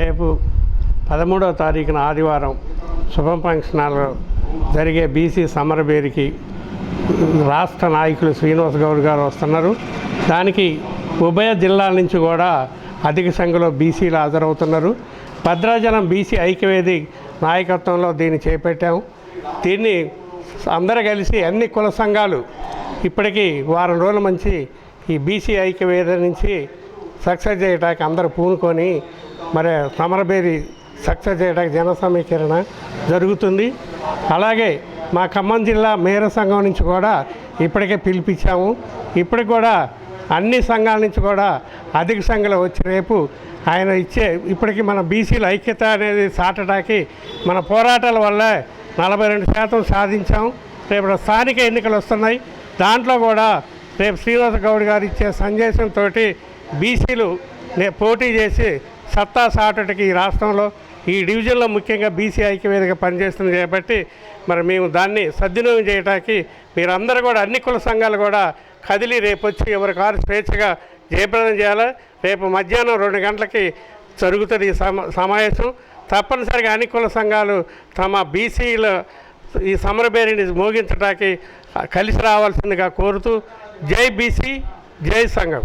రేపు పదమూడవ తారీఖున ఆదివారం శుభం ఫంక్షనాలు జరిగే బీసీ సమరబేరికి రాష్ట్ర నాయకులు శ్రీనివాస్ గౌడ్ గారు వస్తున్నారు. దానికి ఉభయ జిల్లాల నుంచి కూడా అధిక సంఖ్యలో బీసీలు హాజరవుతున్నారు. భద్రాచలం బీసీ ఐక్యవేది నాయకత్వంలో దీన్ని చేపట్టాము దీన్ని అందరూ కలిసి అన్ని కుల సంఘాలు ఇప్పటికీ వారం రోజుల మంచి ఈ బీసీ ఐక్యవేద నుంచి సక్సెస్ చేయడానికి అందరూ పూనుకొని మరి సమరబేరి సక్సెస్ చేయడానికి జన సమీకరణ జరుగుతుంది. అలాగే మా ఖమ్మం జిల్లా మేర సంఘం నుంచి కూడా ఇప్పటికే పిలిపించాము. ఇప్పటికి కూడా అన్ని సంఘాల నుంచి కూడా అధిక సంఖ్యలో వచ్చి రేపు ఆయన ఇచ్చే ఇప్పటికి మన బీసీల ఐక్యత అనేది సాటడానికి మన పోరాటాల వల్ల నలభై రెండు శాతం సాధించాం. రేపు స్థానిక ఎన్నికలు వస్తున్నాయి. దాంట్లో కూడా రేపు శ్రీనివాస గౌడ్ గారు ఇచ్చే సందేశంతో బీసీలు నే- పోటీ చేసి సత్తా సాటటికి ఈ రాష్ట్రంలో ఈ డివిజన్లో ముఖ్యంగా బీసీ ఐక్యవేదిక పనిచేస్తుంది కాబట్టి మరి మేము దాన్ని సద్వినియోగం చేయడానికి మీరందరూ కూడా అన్ని కుల సంఘాలు కూడా కదిలి రేపు వచ్చి ఎవరి కారు స్వేచ్ఛగా జయప్రదం చేయాలి? రేపు మధ్యాహ్నం రెండు గంటలకి జరుగుతుంది ఈ సమా సమావేశం. తప్పనిసరిగా అన్ని కుల సంఘాలు తమ బీసీల ఈ సమరబేరిని మోగించడానికి కలిసి రావాల్సిందిగా కోరుతూ జై బీసీ జై సంఘం